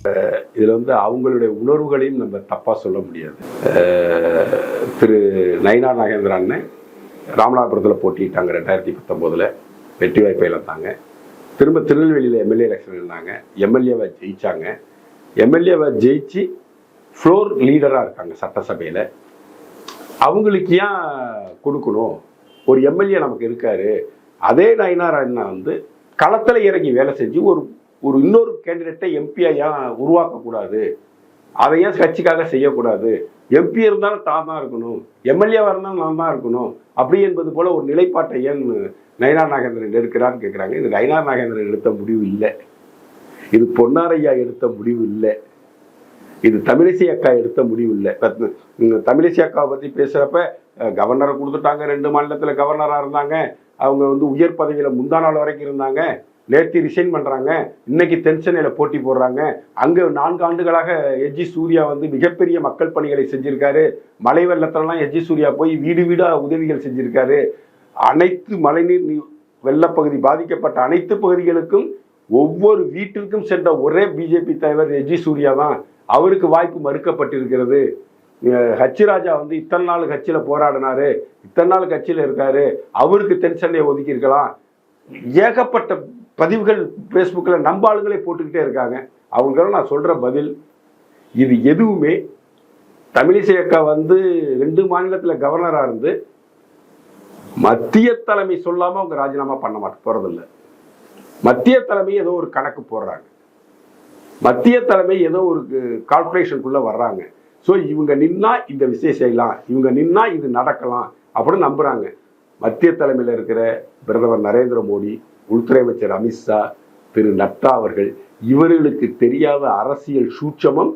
இதில் வந்து அவங்களுடைய உணர்வுகளையும் நம்ம தப்பாக சொல்ல முடியாது. திரு நயனா நாகேந்திர அண்ணன் ராமநாதபுரத்தில் போட்டிட்டாங்க ரெண்டாயிரத்தி பத்தொம்போதில் வெற்றி வாய்ப்பை இழந்தாங்க. திரும்ப திருநெல்வேலியில் எம்எல்ஏ எலெக்ஷன் இருந்தாங்க. எம்எல்ஏவை ஜெயிச்சாங்க. எம்எல்ஏவை ஜெயிச்சு ஃப்ளோர் லீடராக இருக்காங்க சட்டசபையில். அவங்களுக்கு ஏன் கொடுக்கணும்? ஒரு எம்எல்ஏ நமக்கு இருக்காரு. அதே நயனார் அண்ணா வந்து களத்தில் இறங்கி வேலை செஞ்சு ஒரு ஒரு இன்னொரு கேண்டிடேட்டை எம்பியை ஏன் உருவாக்கக்கூடாது. அதை ஏன் கட்சிக்காக செய்யக்கூடாது? எம்பி இருந்தாலும் தான் தான் இருக்கணும் எம்எல்ஏவாக இருந்தாலும் நான் தான் இருக்கணும். அப்படி என்பது போல ஒரு நிலைப்பாட்டை ஏன் நயனார் நாகேந்திரன் எடுக்கிறான்னு கேட்குறாங்க இது நயனார் நாகேந்திரன் எடுத்த முடிவு இல்லை. இது பொன்னாரையா எடுத்த முடிவு இல்லை. இது தமிழிசை அக்கா எடுத்த முடிவு இல்லை. தமிழிசை அக்காவை பற்றி பேசுகிறப்ப கவர்னரை கொடுத்துட்டாங்க. ரெண்டு மாநிலத்தில் கவர்னராக இருந்தாங்க. அவங்க வந்து உயர் பதவியில் முந்தா நாள் வரைக்கும் இருந்தாங்க. நேற்று ரிசைன் பண்ணுறாங்க இன்னைக்கு தென்சென்னையில் போட்டி போடுறாங்க. அங்கே நான்கு ஆண்டுகளாக எஜ்ஜி சூர்யா வந்து மிகப்பெரிய மக்கள் பணிகளை செஞ்சுருக்காரு. மலை வெள்ளத்திலலாம் எஜ்ஜி சூர்யா போய் வீடு வீடாக உதவிகள் செஞ்சுருக்காரு. அனைத்து மழைநீர் வெள்ளப்பகுதி பாதிக்கப்பட்ட அனைத்து பகுதிகளுக்கும் ஒவ்வொரு வீட்டிற்கும் சென்ற ஒரே பிஜேபி தலைவர் எஜி சூர்யா தான். அவருக்கு வாய்ப்பு மறுக்கப்பட்டிருக்கிறது. அஹ் ராஜா வந்து இத்தனை நாள் கட்சியில் போராடினாரு. இத்தனை நாள் கட்சியில் இருக்காரு. அவருக்கு தென் சென்னையை ஒதுக்கியிருக்கலாம். ஏகப்பட்ட பதிவுகள் ஃபேஸ்புக்கில் நம்ப ஆளுங்களே போட்டுக்கிட்டே இருக்காங்க. அவங்களுக்கெல்லாம் நான் சொல்கிற பதில் இது எதுவுமே தமிழிசை அக்கா வந்து ரெண்டு மாநிலத்தில் கவர்னராக இருந்து மத்திய தலைமை சொல்லாமல் அவங்க ராஜினாமா பண்ண மாட்ட போகிறதில்ல மத்திய தலைமை ஏதோ ஒரு கணக்கு போடுறாங்க. மத்திய தலைமை ஏதோ ஒரு கால்குலேஷனுக்குள்ள வர்றாங்க. ஸோ இவங்க நின்னா இந்த விஷயம் செய்யலாம். இவங்க நின்னா இது நடக்கலாம் அப்படின்னு நம்புகிறாங்க மத்திய தலைமையில் இருக்கிற பிரதமர் நரேந்திர மோடி உள்துறை அமைச்சர் அமித்ஷா திரு நட்டா அவர்கள் இவர்களுக்கு தெரியாத அரசியல் சூட்சமம்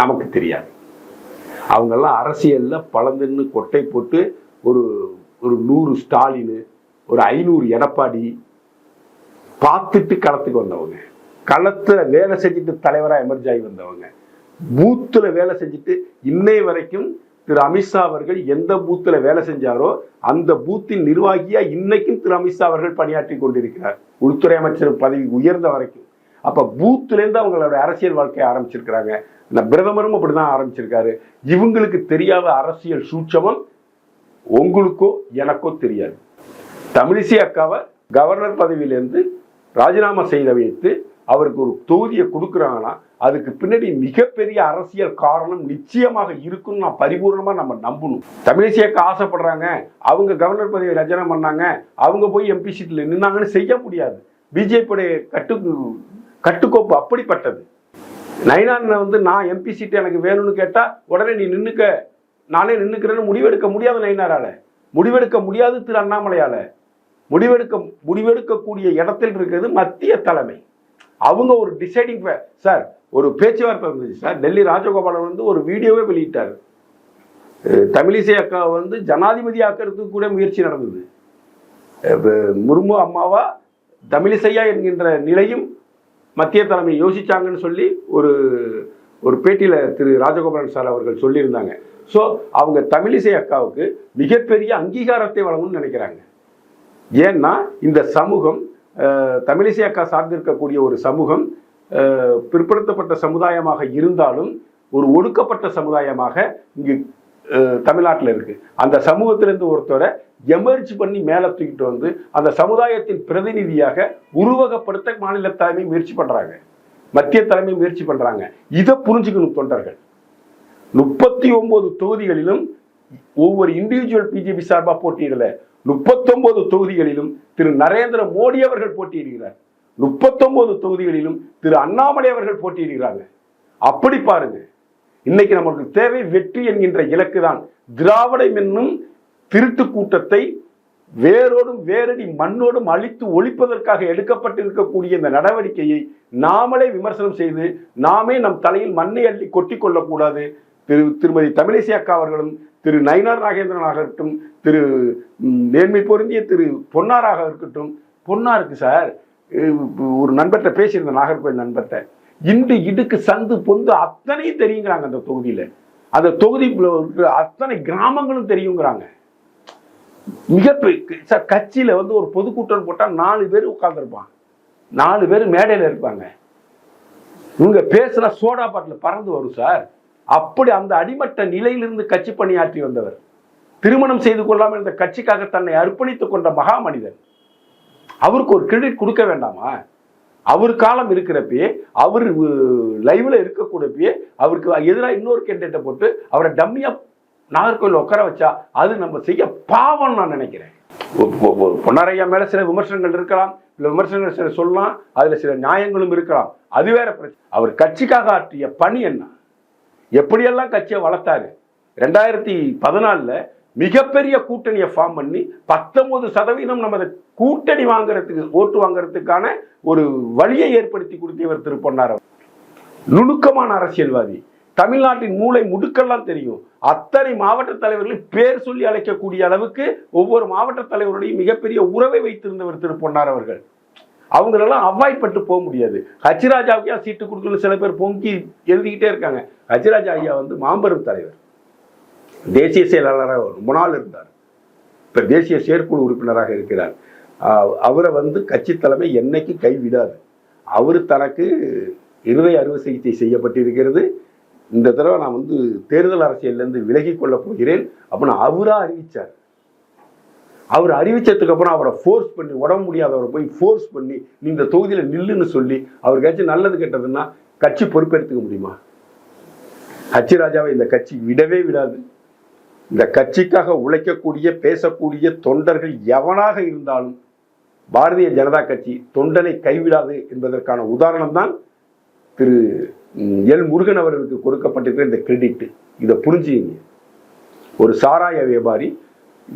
நமக்கு தெரியாது. அவங்கெல்லாம் அரசியலில் பலந்துன்னு கொட்டை போட்டு ஒரு ஒரு நூறு ஸ்டாலின் ஒரு ஐநூறு எடப்பாடி பார்த்துட்டு களத்துக்கு வந்தவங்க. களத்தில் வேலை செஞ்சுட்டு தலைவராக எமர்ஜாகி வந்தவங்க. பூத்தில் வேலை செஞ்சுட்டு இன்னை வரைக்கும் திரு அமித்ஷா அவர்கள் எந்த பூத்தில் வேலை செஞ்சாரோ அந்த பூத்தின் நிர்வாகியா இன்னைக்கும் திரு அமித்ஷா அவர்கள் பணியாற்றி கொண்டிருக்கிறார். உள்துறை அமைச்சர் பதவி உயர்ந்த வரைக்கும். அப்ப பூத்துலேருந்து அவங்களோட அரசியல் வாழ்க்கையை ஆரம்பிச்சிருக்கிறாங்க. இந்த பிரதமரும் அப்படிதான் ஆரம்பிச்சிருக்காரு. இவங்களுக்கு தெரியாத அரசியல் சூட்சமம் உங்களுக்கோ எனக்கோ தெரியாது. தமிழிசை அக்காவை கவர்னர் பதவியிலேருந்து ராஜினாமா செய்த வைத்து அவருக்கு ஒரு தொகுதியை கொடுக்குறாங்கன்னா அதுக்கு பின்னாடி மிகப்பெரிய அரசியல் காரணம் நிச்சயமாக இருக்குன்னு நான் பரிபூர்ணமாக நம்ம நம்பணும். தமிழிசை ஆசைப்படுறாங்க அவங்க கவர்னர் பதவியை ரச்சனை பண்ணாங்க அவங்க போய் எம்பி சீட்டில் நின்னாங்கன்னு செய்ய முடியாது. பிஜேபியுடைய கட்டு கட்டுக்கோப்பு அப்படிப்பட்டது. நைனான் வந்து நான் எம்பி சீட்டு எனக்கு வேணும்னு கேட்டால் உடனே நீ நின்றுக்க நானே நின்றுக்கிறேன்னு முடிவெடுக்க முடியாது நைனாரால முடிவெடுக்க முடியாது திரு அண்ணாமலையால். முடிவெடுக்க முடிவெடுக்கக்கூடிய இடத்தில் இருக்கிறது மத்திய தலைமை. அவங்க ஒரு டிசைடிங் சார் ஒரு பேச்சுவார்த்தை இருந்துச்சு சார் டெல்லி ராஜகோபாலன் வந்து ஒரு வீடியோவே வெளியிட்டார். தமிழிசை அக்கா வந்து ஜனாதிபதி ஆக்கிறதுக்கு கூட முயற்சி நடந்தது. முர்மு அம்மாவா தமிழிசையா என்கின்ற நிலையும் மத்திய தலைமை யோசிச்சாங்கன்னு சொல்லி ஒரு ஒரு பேட்டியில் திரு ராஜகோபாலன் சார் அவர்கள் சொல்லியிருந்தாங்க. ஸோ அவங்க தமிழிசை அக்காவுக்கு மிகப்பெரிய அங்கீகாரத்தை வழங்கணும்னு நினைக்கிறாங்க. ஏன்னா இந்த சமூகம் தமிழிசை அக்கா சார்ந்திருக்கக்கூடிய ஒரு சமூகம் பிற்படுத்தப்பட்ட சமுதாயமாக இருந்தாலும் ஒரு ஒடுக்கப்பட்ட சமுதாயமாக இங்கு தமிழ்நாட்டில் இருக்கு. அந்த சமூகத்திலிருந்து ஒருத்தரை எமர்ஜ் பண்ணி மேலே தூக்கிட்டு வந்து அந்த சமுதாயத்தின் பிரதிநிதியாக உருவகப்படுத்த மாநில தலைமை முயற்சி பண்றாங்க. மத்திய தலைமை முயற்சி பண்றாங்க. இதை புரிஞ்சுக்கணும் தொண்டர்கள். முப்பத்தி ஒன்பது தொகுதிகளிலும் ஒவ்வொரு இண்டிவிஜுவல் பிஜேபி சார்பா போட்டியிடல. முப்பத்தொன்பது தொகுதிகளிலும் திரு நரேந்திர மோடி அவர்கள் போட்டியிடுகிறார். முப்பத்தொன்பது தொகுதிகளிலும் திரு அண்ணாமலை அவர்கள் போட்டியிடுகிறாங்க அப்படி பாருங்க. இன்னைக்கு நமக்கு தேவை வெற்றி என்கின்ற இலக்கு தான் திராவிடம் என்னும் திருட்டு கூட்டத்தை வேரோடும் வேரடி மண்ணோடும் அழித்து ஒழிப்பதற்காக எடுக்கப்பட்டிருக்கக்கூடிய இந்த நடவடிக்கையை நாமளே விமர்சனம் செய்து நாமே நம் தலையில் மண்ணை அள்ளி கொட்டி கொள்ளக்கூடாது. திரு திருமதி தமிழிசை அக்கா அவர்களும் திரு நயினார் நாகேந்திரனாக இருக்கட்டும் திரு நேர்மை பொருந்திய திரு பொன்னாராக இருக்கட்டும் பொன்னாருக்கு சார் ஒரு நண்பர்கிட்ட பேசியிருந்த நாகர்கோவில் நண்பர்கிட்ட இண்டு இடுக்கு சந்து பொந்து அத்தனையும் தெரியுங்கிறாங்க அந்த தொகுதியில். அந்த தொகுதிக்குள்ள இருக்கிற அத்தனை கிராமங்களும் தெரியுங்கிறாங்க. மிகப்பெரிய சார் கட்சியில் வந்து ஒரு பொதுக்கூட்டம் போட்டால் நாலு பேர் உட்காந்துருப்பான் நாலு பேர் மேடையில் இருப்பாங்க. இவங்க பேசுகிற சோடா பாட்டில் பறந்து வரும் சார். அப்படி அந்த அடிமட்ட நிலையிலிருந்து கட்சி பணியாற்றி வந்தவர். திருமணம் செய்து கொள்ளாமல் இந்த கட்சிக்காக தன்னை அர்ப்பணித்துக் கொண்ட மகா மனிதன் அவருக்கு ஒரு கிரெடிட் கொடுக்க வேண்டாமா? அவர் காலம் இருக்கிறப்பயே அவர் லைவ்ல இருக்கக்கூடியப்பயே அவருக்கு எதிராக இன்னொரு கேண்டேட்டை போட்டு அவரை டம்மியா நாகர்கோவில் உட்கார வச்சா அது நம்ம செய்ய பாவம் நான் நினைக்கிறேன். பொன்னாரையா மேல சில விமர்சனங்கள் இருக்கலாம் சில விமர்சனங்கள் சில சொல்லலாம் அதுல சில நியாயங்களும் இருக்கலாம். அது வேற பிரச்சனை. அவர் கட்சிக்காக ஆற்றிய பணி என்ன? எப்படியெல்லாம் கட்சியை வளர்த்தாரு? ரெண்டாயிரத்தி பதினாலில் மிகப்பெரிய கூட்டணியை ஃபார்ம் பண்ணி பத்தொன்பது சதவீதம் நமது கூட்டணி வாங்குறதுக்கு ஓட்டு வாங்குறதுக்கான ஒரு வழியை ஏற்படுத்தி கொடுத்தவர் திரு பொன்னார் அவர். நுணுக்கமான அரசியல்வாதி. தமிழ்நாட்டின் மூளை முடுக்கெல்லாம் தெரியும். அத்தனை மாவட்ட தலைவர்களையும் பேர் சொல்லி அழைக்கக்கூடிய அளவுக்கு ஒவ்வொரு மாவட்ட தலைவருடையும் மிகப்பெரிய உறவை வைத்திருந்தவர் திரு பொன்னார் அவர்கள். அவங்களெல்லாம் அவாய்ட் பண்ணிட்டு போக முடியாது. ஹச்சிராஜாவுக்கே சீட்டு கொடுக்கணும் சில பேர் பொங்கி எழுதிக்கிட்டே இருக்காங்க. ஹச்சிராஜா ஐயா வந்து மாம்பெரும் தலைவர். தேசிய செயலாளராக ரொம்ப நாள் இருந்தார். இப்போ தேசிய செயற்குழு உறுப்பினராக இருக்கிறார். அவரை வந்து கட்சி தலைமை என்னைக்கு கைவிடாது. அவர் தனக்கு இருதய அறுவை சிகிச்சை செய்யப்பட்டிருக்கிறது. இந்த தடவை நான் வந்து தேர்தல் அரசியல்லேருந்து விலகி கொள்ளப் போகிறேன் அப்படின்னு அவராக அறிவிச்சார். அவர் அறிவிச்சதுக்கு அப்புறம் அவரை ஃபோர்ஸ் பண்ணி உடம்பு முடியாதவரை போய் ஃபோர்ஸ் பண்ணி நீ இந்த தொகுதியில் நில்லுன்னு சொல்லி அவருக்காச்சும் நல்லது கெட்டதுன்னா கட்சி பொறுப்பெடுத்துக்க முடியுமா? கட்சி ராஜாவை இந்த கட்சி விடவே விடாது. இந்த கட்சிக்காக உழைக்கக்கூடிய பேசக்கூடிய தொண்டர்கள் எவனாக இருந்தாலும் பாரதிய ஜனதா கட்சி தொண்டனை கைவிடாது என்பதற்கான உதாரணம் தான் திரு எல் முருகன் அவர்களுக்கு கொடுக்கப்பட்டிருக்கிற இந்த கிரெடிட் இதை புரிஞ்சுங்க ஒரு சாராய வியாபாரி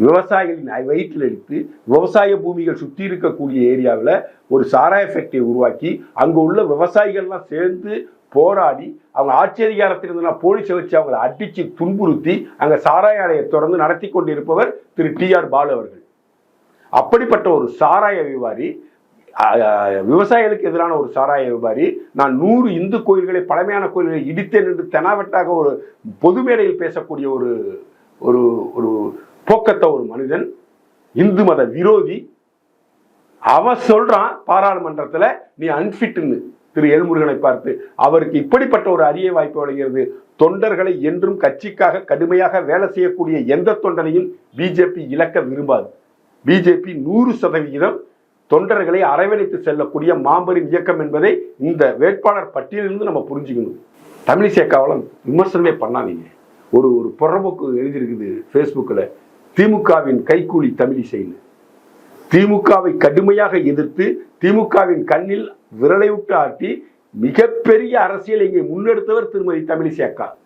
விவசாயிகளின் வயிற்றில் எடுத்து விவசாய பூமிகள் சுற்றி இருக்கக்கூடிய ஏரியாவில் ஒரு சாராய ஃபேக்டரியை உருவாக்கி அங்கே உள்ள விவசாயிகள்லாம் சேர்ந்து போராடி அவங்க ஆட்சி அதிகாரத்தில் இருந்தனா போலீஸை வச்சு அவங்களை அடித்து துன்புறுத்தி அங்கே சாராய ஆலையை தொடர்ந்து நடத்தி கொண்டிருப்பவர் திரு டி ஆர் பாலு அவர்கள். அப்படிப்பட்ட ஒரு சாராய வியாபாரி விவசாயிகளுக்கு எதிரான ஒரு சாராய வியாபாரி நான் நூறு இந்து கோயில்களை பழமையான கோயில்களை இடித்தேன் என்று தெனாவெட்டாக ஒரு பொது மேடையில் பேசக்கூடிய ஒரு ஒரு ஒரு போக்கத்த ஒரு மனிதன் இந்து மத விரோதி அவன் சொல்றான் பாராளுமன்றத்தில் நீ அன்பிட்னு திரு எல்முருகனை பார்த்து அவருக்கு இப்படிப்பட்ட ஒரு அரிய வாய்ப்பு வழங்குகிறது. தொண்டர்களை என்றும் கட்சிக்காக கடுமையாக வேலை செய்யக்கூடிய எந்த தொண்டனையும் பிஜேபி இழக்க விரும்பாது. பிஜேபி நூறு சதவிகிதம் தொண்டர்களை அரவணைத்து செல்லக்கூடிய மாபெரும் இயக்கம் என்பதை இந்த வேட்பாளர் பட்டியலிருந்து நம்ம புரிஞ்சுக்கணும். தமிழிசை காவலம் விமர்சனமே பண்ணாதீங்க. ஒரு ஒரு புறம்போக்கு எழுதியிருக்குது ஃபேஸ்புக்கில் திமுகவின் கைக்கூலி தமிழிசைன்னு திமுகவை கடுமையாக எதிர்த்து திமுகவின் கண்ணில் விரலை விட்டு ஆட்டி மிகப்பெரிய அரசியல் இங்கே முன்னெடுத்தவர் திருமதி தமிழிசை அக்கா.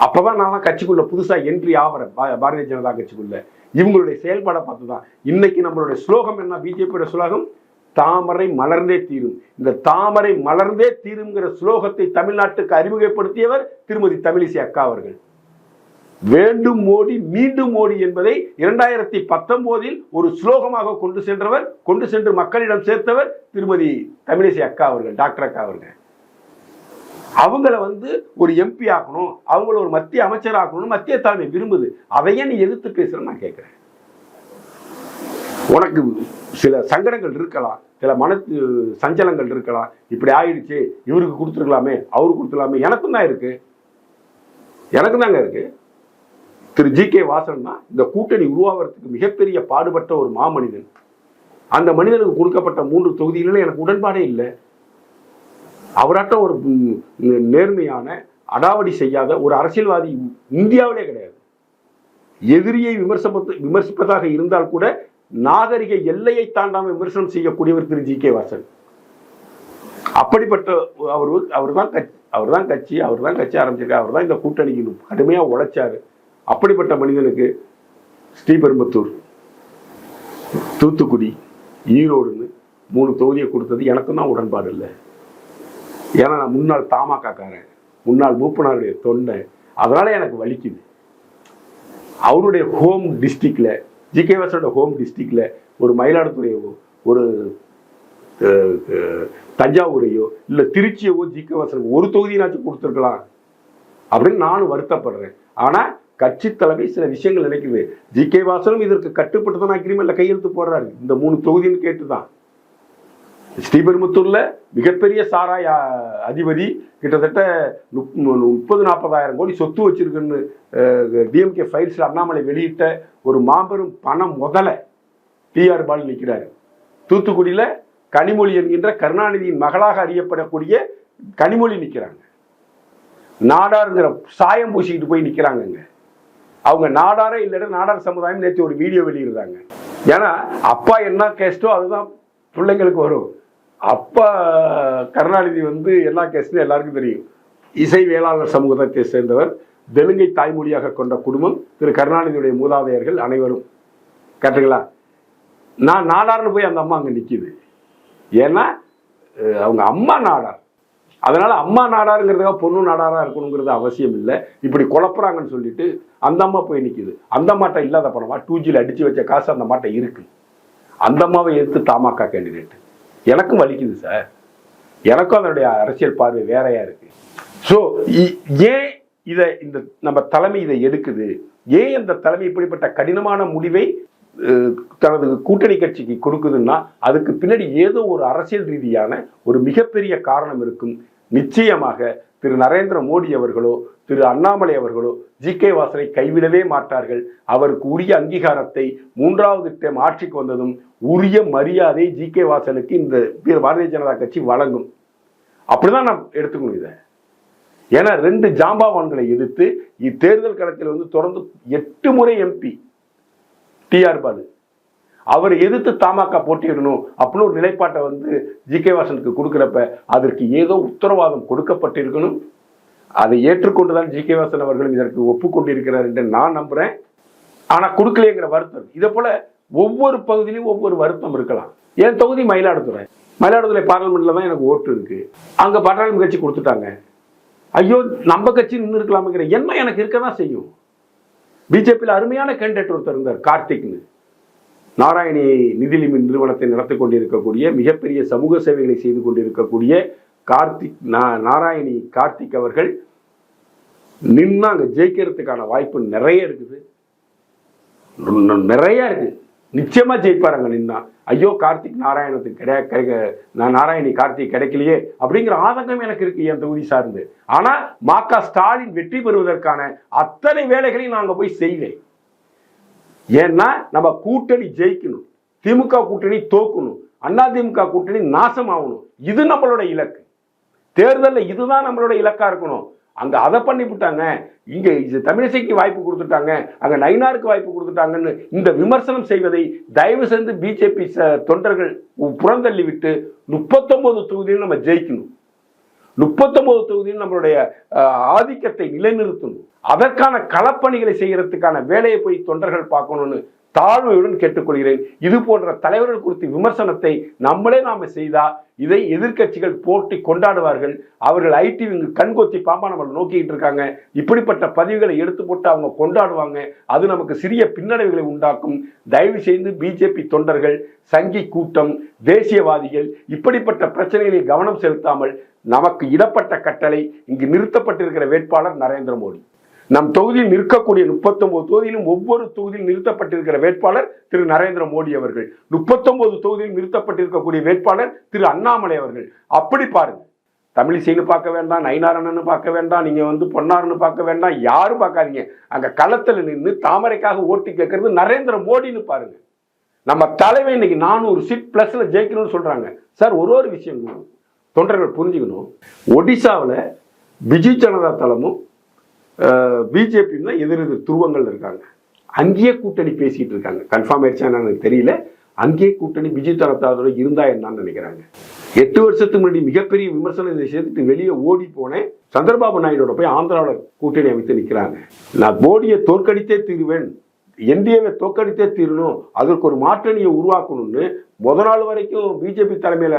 அப்பதான் நான் கட்சிக்குள்ள புதுசா என்ட்ரி ஆவறேன். பா- பாரதிய ஜனதா கட்சிக்குள்ள. இவங்களுடைய செயல்பாடை பார்த்து தான் இன்னைக்கு நம்மளுடைய ஸ்லோகம் என்ன? பிஜேபியோட ஸ்லோகம்? தாமரை மலர்ந்தே தீரும். இந்த தாமரை மலர்ந்தே தீருங்கிற ஸ்லோகத்தை தமிழ்நாட்டுக்கு அறிமுகப்படுத்தியவர் திருமதி தமிழிசை அக்கா அவர்கள். வேண்டும் மோடி மீண்டும் மோடி என்பதை இரண்டாயிரத்தி பத்தொன்பதில் ஒரு ஸ்லோகமாக கொண்டு சென்றவர் கொண்டு சென்று மக்களிடம் சேர்த்தவர் திருமதி தமிழிசை அக்கா அவர்கள் டாக்டர் அக்கா அவர்கள். அவங்கள வந்து ஒரு எம்பி ஆக்கணும் அவங்கள ஒரு மத்திய அமைச்சர் ஆக்கணும்னு மத்திய தலைமை விரும்புது. அதையே நீ எதிர்த்து பேசுறேன்னு நான் கேட்குறேன். உனக்கு சில சங்கடங்கள் இருக்கலாம் சில மன சஞ்சலங்கள் இருக்கலாம். இப்படி ஆயிடுச்சு இவருக்கு கொடுத்துருக்கலாமே அவருக்கு கொடுத்துடலாமே எனக்கும் தான் இருக்கு. எனக்கும் தாங்க இருக்குது திரு ஜி கே வாசன்னா இந்த கூட்டணி உருவாகிறதுக்கு மிகப்பெரிய பாடுபட்ட ஒரு மாமனிதன். அந்த மனிதனுக்கு கொடுக்கப்பட்ட மூன்று தொகுதிகளில் எனக்கு உடன்பாடே இல்லை. அவராட்டம் ஒரு நேர்மையான அடாவடி செய்யாத ஒரு அரசியல்வாதி இந்தியாவிலே கிடையாது. எதிரியை விமர்சப்பது விமர்சிப்பதாக இருந்தால் கூட நாகரிக எல்லையை தாண்டாமல் விமர்சனம் செய்யக்கூடியவர் திரு ஜி கே வாசன். அப்படிப்பட்ட அவர் அவர் தான் கட்சி அவர் தான் கட்சி அவர் தான் கட்சி ஆரம்பிச்சிருக்காரு. அவர் தான் இந்த கூட்டணிக்கு கடுமையாக உழைச்சாரு. அப்படிப்பட்ட மனிதனுக்கு ஸ்ரீபெரும்புத்தூர் தூத்துக்குடி ஈரோடுன்னு மூணு தொகுதியை கொடுத்தது எனக்கும் தான் உடன்பாடு இல்லை. ஏன்னா நான் முன்னாள் தாமாக்காக்காரன் முன்னாள் மூப்பனாருடைய தொண்டை அதனால எனக்கு வலிக்குது. அவருடைய ஹோம் டிஸ்ட்ரிக்ட்ல ஜிகே வாசனோட ஹோம் டிஸ்ட்ரிக்டில் ஒரு மயிலாடுதுறையவோ ஒரு தஞ்சாவூரையோ இல்லை திருச்சியவோ ஜிகே வாசனுக்கு ஒரு தொகுதியினாச்சும் கொடுத்துருக்கலாம் அப்படின்னு நானும் வருத்தப்படுறேன். ஆனால் கட்சி தலைமை சில விஷயங்கள் நினைக்குது. ஜி கே வாசனும் இதற்கு கட்டுப்பட்டு தான் அக்ரிமெண்ட்ல கையெழுத்து போடுறாரு. இந்த மூணு தொகுதின்னு கேட்டு தான் ஸ்ரீபெரும்புத்தூர்ல மிகப்பெரிய சாராய அதிபதி கிட்டத்தட்ட முப்பது நாற்பதாயிரம் கோடி சொத்து வச்சிருக்குன்னு டிஎம்கே ஃபைல்ஸ்ல அண்ணாமலை வெளியிட்ட ஒரு மாபெரும் பணம் முதல டிஆர் பால் நிற்கிறாரு தூத்துக்குடியில கனிமொழி என்கின்ற கருணாநிதியின் மகளாக அறியப்படக்கூடிய கனிமொழி நிற்கிறாங்க நாடாருங்கிற சாயம் பூசிக்கிட்டு போய் நிற்கிறாங்கங்க அவங்க நாடாரே இல்லைன்னா நாடார் சமுதாயம் நேற்று ஒரு வீடியோ வெளியிடுறாங்க. ஏன்னா அப்பா என்ன கேஸ்டோ அதுதான் பிள்ளைங்களுக்கு வரும். அப்பா கருணாநிதி வந்து என்ன கேஸ்ட்னு எல்லாருக்கும் தெரியும். இசை வேளாளர் சமூகத்தை சேர்ந்தவர் தெலுங்கை தாய்மொழியாக கொண்ட குடும்பம் திரு கருணாநிதியுடைய மூதாதையர்கள் அனைவரும். கரெக்டுங்களா நான் நாடார்னு போய் அந்த அம்மா அங்கே நிற்கிது ஏன்னா அவங்க அம்மா நாடார். அதனால் அம்மா நாடாருங்கிறதுக்காக பொண்ணு நாடாராக இருக்கணுங்கிறது அவசியம் இல்லை. இப்படி குழப்புறாங்கன்னு சொல்லிட்டு அந்த அம்மா போய் நிற்கிது அந்த அம்மாட்ட இல்லாத பணமா டூ ஜியில் அடிச்சு வச்ச காசு அந்த அம்மாட்ட இருக்குது அந்த அம்மாவை எடுத்து தாமாக்கா கேண்டிடேட் எனக்கும் வலிக்குது சார். எனக்கும் அதனுடைய அரசியல் பார்வை வேறையா இருக்கு. ஸோ ஏன் இதை இந்த நம்ம தலைமை இதை எடுக்குது? ஏன் இந்த தலைமை இப்படிப்பட்ட கடினமான முடிவை தனது கூட்டணி கட்சிக்கு கொடுக்குதுன்னா அதுக்கு பின்னாடி ஏதோ ஒரு அரசியல் ரீதியான ஒரு மிகப்பெரிய காரணம் இருக்கும். நிச்சயமாக திரு நரேந்திர மோடி அவர்களோ திரு அண்ணாமலை அவர்களோ ஜி கே வாசனை கைவிடவே மாட்டார்கள். அவருக்கு உரிய அங்கீகாரத்தை மூன்றாவது டைம் ஆட்சிக்கு வந்ததும் உரிய மரியாதை ஜி கே வாசனுக்கு இந்த பாரதிய ஜனதா கட்சி வழங்கும். அப்படிதான் நாம் எடுத்துக்கணும் இதை. ஏன்னா ரெண்டு ஜாம்பாவான்களை எதிர்த்து இத்தேர்தல் களத்தில் வந்து தொடர்ந்து எட்டு முறை எம்பி டிஆர் பாலு. அவரை எதிர்த்து தமாக போட்டியிடணும் அப்படின்னு ஒரு நிலைப்பாட்டை வந்து ஜி கே வாசனுக்கு கொடுக்குறப்ப அதற்கு ஏதோ உத்தரவாதம் கொடுக்கப்பட்டிருக்கணும். அதை ஏற்றுக்கொண்டுதான் ஜி கே வாசன் அவர்களும் இதற்கு ஒப்புக்கொண்டிருக்கிறார் என்று நான் நம்புறேன். ஆனால் கொடுக்கலையேங்கிற வருத்தம் இதை போல ஒவ்வொரு பகுதியிலும் ஒவ்வொரு வருத்தம் இருக்கலாம். என் தொகுதி மயிலாடுதுறை. மயிலாடுதுறை பார்லிமெண்ட்ல தான் எனக்கு ஓட்டு இருக்கு. அங்க பட்டாளம் கட்சி கொடுத்துட்டாங்க. ஐயோ நம்ம கட்சி நின்று இருக்கலாமுங்கிற எண்ணம் எனக்கு இருக்க தான் செய்யும். பிஜேபியில் அருமையான கேண்டிடேட் ஒருத்தர் இருந்தார் கார்த்திக்னு. நாராயணி நிதிலிமி நிறுவனத்தை நடத்தி கொண்டிருக்கக்கூடிய மிகப்பெரிய சமூக சேவைகளை செய்து கொண்டிருக்கக்கூடிய கார்த்திக் நா- நாராயணி கார்த்திக் அவர்கள் நின்று அங்கே ஜெயிக்கிறதுக்கான வாய்ப்பு நிறைய இருக்குது. நிறைய இருக்கு. நிச்சயமா ஜெயிப்பாருங்க நின்னா. ஐயோ கார்த்திக் நாராயணத்துக்கு கிடை கிடைக்க நான் நாராயணி கார்த்திக் கிடைக்கலையே அப்படிங்கிற ஆதங்கம் எனக்கு இருக்கு என் தொகுதி சார்ந்து. ஆனா மாக்கா ஸ்டாலின் வெற்றி பெறுவதற்கான அத்தனை வேலைகளையும் நாங்க போய் செய்வேன். ஏன்னா நம்ம கூட்டணி ஜெயிக்கணும். திமுக கூட்டணி தோக்கணும். திமுக கூட்டணி நாசம் ஆகணும் இது நம்மளோட இலக்கு. தேர்தலில் இதுதான் நம்மளோட இலக்கா இருக்கணும். அங்க அதை பண்ணிவிட்டாங்க இங்க இது தமிழிசைக்கு வாய்ப்பு கொடுத்துட்டாங்க. அங்க நைனாருக்கு வாய்ப்பு கொடுத்துட்டாங்கன்னு இந்த விமர்சனம் செய்வதை தயவு செய்து பிஜேபி தொண்டர்கள் புறந்தள்ளி விட்டு முப்பத்தொன்பது தொகுதியில் நம்ம ஜெயிக்கணும். முப்பத்தொன்பது தொகுதியில் நம்மளுடைய ஆதிக்கத்தை நிலைநிறுத்தணும். அதற்கான களப்பணிகளை செய்யறதுக்கான வேலையை போய் தொண்டர்கள் பார்க்கணும்னு தாழ்மையுடன் கேட்டுக்கொள்கிறேன். இது போன்ற தலைவர்கள் குறித்து விமர்சனத்தை நம்மளே நாம செய்தா இதை எதிர்க்கட்சிகள் போட்டி கொண்டாடுவார்கள். அவர்கள் ஐடி விங்கு கண்கொத்தி பாம்பா நம்மளை நோக்கிட்டு இருக்காங்க. இப்படிப்பட்ட பதிவுகளை எடுத்து போட்டு அவங்க கொண்டாடுவாங்க. அது நமக்கு சிறிய பின்னடைவுகளை உண்டாக்கும். தயவு செய்து பிஜேபி தொண்டர்கள் சங்கி கூட்டம் தேசியவாதிகள் இப்படிப்பட்ட பிரச்சனைகளில் கவனம் செலுத்தாமல் நமக்கு இடப்பட்ட கட்டளை இங்கு நிறுத்தப்பட்டிருக்கிற வேட்பாளர் நரேந்திர மோடி. நம் தொகுதியில் நிற்கக்கூடிய 39 தொகுதியிலும் ஒவ்வொரு தொகுதியில் நிறுத்தப்பட்டிருக்கிற வேட்பாளர் திரு நரேந்திர மோடி அவர்கள். 39 தொகுதியில் நிறுத்தப்பட்டிருக்கக்கூடிய வேட்பாளர் திரு அண்ணாமலை அவர்கள். அப்படி பாருங்க. தமிழிசைன்னு பார்க்க வேண்டாம் நயினாரண்ணன்னு பார்க்க வேண்டாம் நீங்க வந்து பொன்னார்னு பார்க்க வேண்டாம் யாரும் பார்க்காதீங்க. அங்க களத்துல நின்று தாமரைக்காக ஓட்டு கேட்கறது நரேந்திர மோடின்னு பாருங்க. நம்ம தலைவன் இன்னைக்கு நானூறு சீட் பிளஸ்ல ஜெயிக்கணும்னு சொல்றாங்க. சார் ஒரு ஒரு விஷயம் தொண்டர்கள் புரிஞ்சுக்கணும். ஒடிசாவில் பிஜு ஜனதா தளமும் பிஜேபியும் தான் எதிர் எதிர் துருவங்கள் இருக்காங்க. அங்கேயே கூட்டணி பேசிட்டு இருக்காங்க. கன்ஃபார்ம் ஆயிடுச்சான்னு எனக்கு தெரியல. அங்கேயே கூட்டணி பிஜு தரத்தாதோட இருந்தா என்னன்னு நினைக்கிறாங்க. எட்டு வருஷத்துக்கு முன்னாடி மிகப்பெரிய விமர்சனம் இதை சேர்த்துட்டு வெளியே ஓடி போனேன். சந்திரபாபு நாயுடோட போய் ஆந்திராவில் கூட்டணி அமைத்து நிற்கிறாங்க நான் மோடியை தோற்கடித்தே தீருவேன். என்டிஏவை தோற்கடித்தே தீரணும். அதற்கு ஒரு மாற்றணியை உருவாக்கணும்னு முத நாள் வரைக்கும் பிஜேபி தலைமையில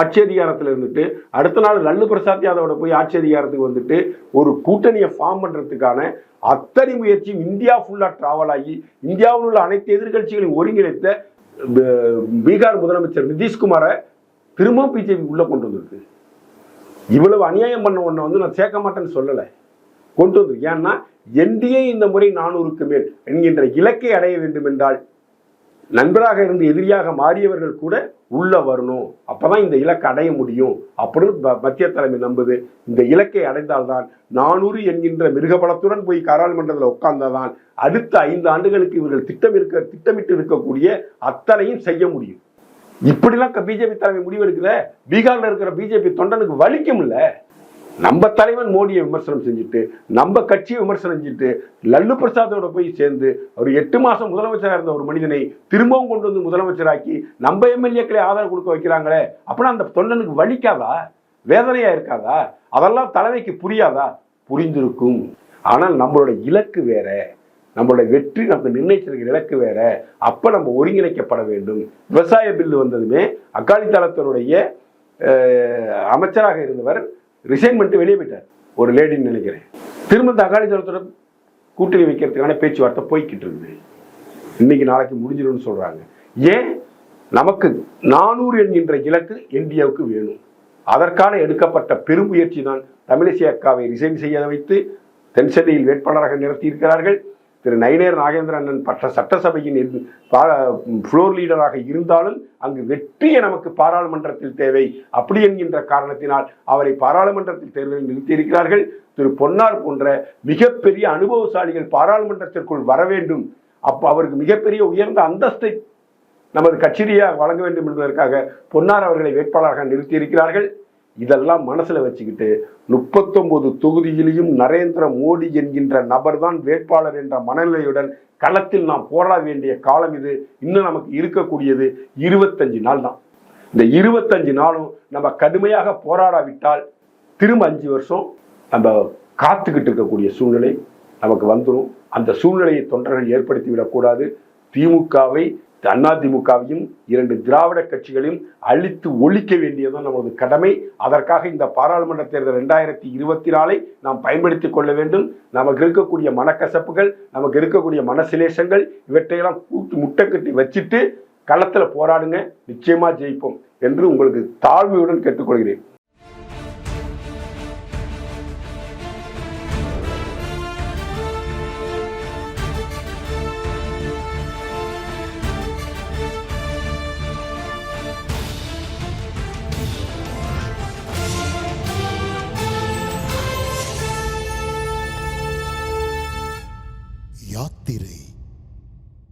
ஆட்சி அதிகாரத்தில் இருந்துட்டு அடுத்த நாள் லல்லு பிரசாத் யாதவோட போய் ஆட்சி அதிகாரத்துக்கு வந்துட்டு ஒரு கூட்டணியை ஃபார்ம் பண்ணுறதுக்கான அத்தனை முயற்சியும் இந்தியா ஃபுல்லாக டிராவல் ஆகி இந்தியாவில் உள்ள அனைத்து எதிர்கட்சிகளையும் ஒருங்கிணைத்த பீகார் முதலமைச்சர் நிதிஷ்குமாரை திரும்ப பிஜேபி உள்ளே கொண்டு வந்திருக்கு. இவ்வளவு அநியாயம் பண்ண ஒன்றை வந்து நான் சேர்க்க மாட்டேன்னு சொல்லலை. கொண்டு வந்து ஏன்னா என்டிஏ இந்த முறை நானூறுக்கு மேல் என்கின்ற இலக்கை அடைய வேண்டும் என்றால் நண்பராக இருந்து எதிரியாக மாறியவர்கள் கூட உள்ள வரணும். அப்பதான் இந்த இலக்கை அடைய முடியும். அப்படின்னு மத்திய தலைமை நம்புது. இந்த இலக்கை அடைந்தால்தான் நானூறு என்கின்ற மிருகபலத்துடன் போய் பாராளுமன்றத்தில் உட்கார்ந்தாதான் அடுத்த ஐந்து ஆண்டுகளுக்கு இவர்கள் திட்டம் இருக்க திட்டமிட்டு இருக்கக்கூடிய அத்தனையும் செய்ய முடியும். இப்படிலாம் பிஜேபி தலைமை முடிவெடுக்கல. பீகார்ல இருக்கிற பிஜேபி தொண்டனுக்கு வலிக்கும்ல. நம்ம தலைவன் மோடியை விமர்சனம் செஞ்சுட்டு நம்ம கட்சியை விமர்சனம் செஞ்சுட்டு லல்லு பிரசாதோட போய் சேர்ந்து ஒரு எட்டு மாதம் முதலமைச்சராக இருந்த ஒரு மனிதனை திரும்பவும் கொண்டு வந்து முதலமைச்சராக்கி நம்ம எம்எல்ஏக்களை ஆதரவு கொடுக்க வைக்கிறாங்களே அப்படின்னா அந்த தொண்டனுக்கு வலிக்காதா? வேதனையா இருக்காதா? அதெல்லாம் தலைமைக்கு புரியாதா? புரிந்திருக்கும். ஆனால் நம்மளோட இலக்கு வேற. நம்மளோட வெற்றி நமக்கு நிர்ணயிச்சிருக்கிற இலக்கு வேற. அப்ப நம்ம ஒருங்கிணைக்கப்பட வேண்டும். விவசாய பில்லு வந்ததுமே அக்காலி தளத்தினுடைய அமைச்சராக இருந்தவர் ரிசைன் பண்ணிட்டு வெளியே போயிட்டார். ஒரு லேடின்னு நினைக்கிறேன். திரும்ப இந்த அகாலி தளத்தோட கூட்டணி வைக்கிறதுக்கான பேச்சுவார்த்தை போய்கிட்டு இருக்குது இன்னைக்கு நாளைக்கு முடிஞ்சிடும்னு சொல்றாங்க. ஏன்? நமக்கு நானூறு என்கின்ற இலக்கு இந்தியாவுக்கு வேணும். அதற்கான எடுக்கப்பட்ட பெருமுயற்சி தான் தமிழிசை அக்காவை ரிசைன் செய்ய வைத்து தென்சென்னையில் வேட்பாளராக நிறுத்தியிருக்கிறார்கள். திரு நயினேர் நாகேந்திர அண்ணன் பற்ற சட்டசபையின் இரு- பா- ஃப்ளோர் லீடராக இருந்தாலும் அங்கு வெற்றியே நமக்கு பாராளுமன்றத்தில் தேவை. அப்படி என்கின்ற காரணத்தினால் அவரை பாராளுமன்றத்தில் தேர்தலில் நிறுத்தியிருக்கிறார்கள். திரு பொன்னார் போன்ற மிகப்பெரிய அனுபவசாலிகள் பாராளுமன்றத்திற்குள் வர வேண்டும். அப்போ அவருக்கு மிகப்பெரிய உயர்ந்த அந்தஸ்தை நமது கட்சியாக வழங்க வேண்டும் என்பதற்காக பொன்னார் அவர்களை வேட்பாளராக நிறுத்தியிருக்கிறார்கள். இதெல்லாம் மனசில் வச்சுக்கிட்டு முப்பத்தொன்பது தொகுதியிலையும் நரேந்திர மோடி என்கின்ற நபர்தான் வேட்பாளர் என்ற மனநிலையுடன் களத்தில் நாம் போராட வேண்டிய காலம் இது. இன்னும் நமக்கு இருக்கக்கூடியது இருபத்தஞ்சு நாள் தான். இந்த இருபத்தஞ்சு நாளும் நம்ம கடுமையாக போராடாவிட்டால் திரும்ப அஞ்சு வருஷம் நம்ம காத்துக்கிட்டு இருக்கக்கூடிய சூழ்நிலை நமக்கு வந்துடும் அந்த சூழ்நிலையை தொண்டர்கள் ஏற்படுத்தி விடக்கூடாது திமுகவை அதிமுகவையும் இரண்டு திராவிட கட்சிகளையும் அழித்து ஒழிக்க வேண்டியதுதான் நமது கடமை. அதற்காக இந்த பாராளுமன்ற தேர்தல் ரெண்டாயிரத்தி இருபத்தி நாலை நாம் பயன்படுத்திக் கொள்ள வேண்டும். நமக்கு இருக்கக்கூடிய மனக்கசப்புகள் நமக்கு இருக்கக்கூடிய மனசிலேஷங்கள் இவற்றையெல்லாம் கூட்டு முட்டை கட்டி வச்சுட்டு களத்தில் போராடுங்க. நிச்சயமாக ஜெயிப்போம் என்று உங்களுக்கு தாழ்மையுடன் கேட்டுக்கொள்கிறேன்.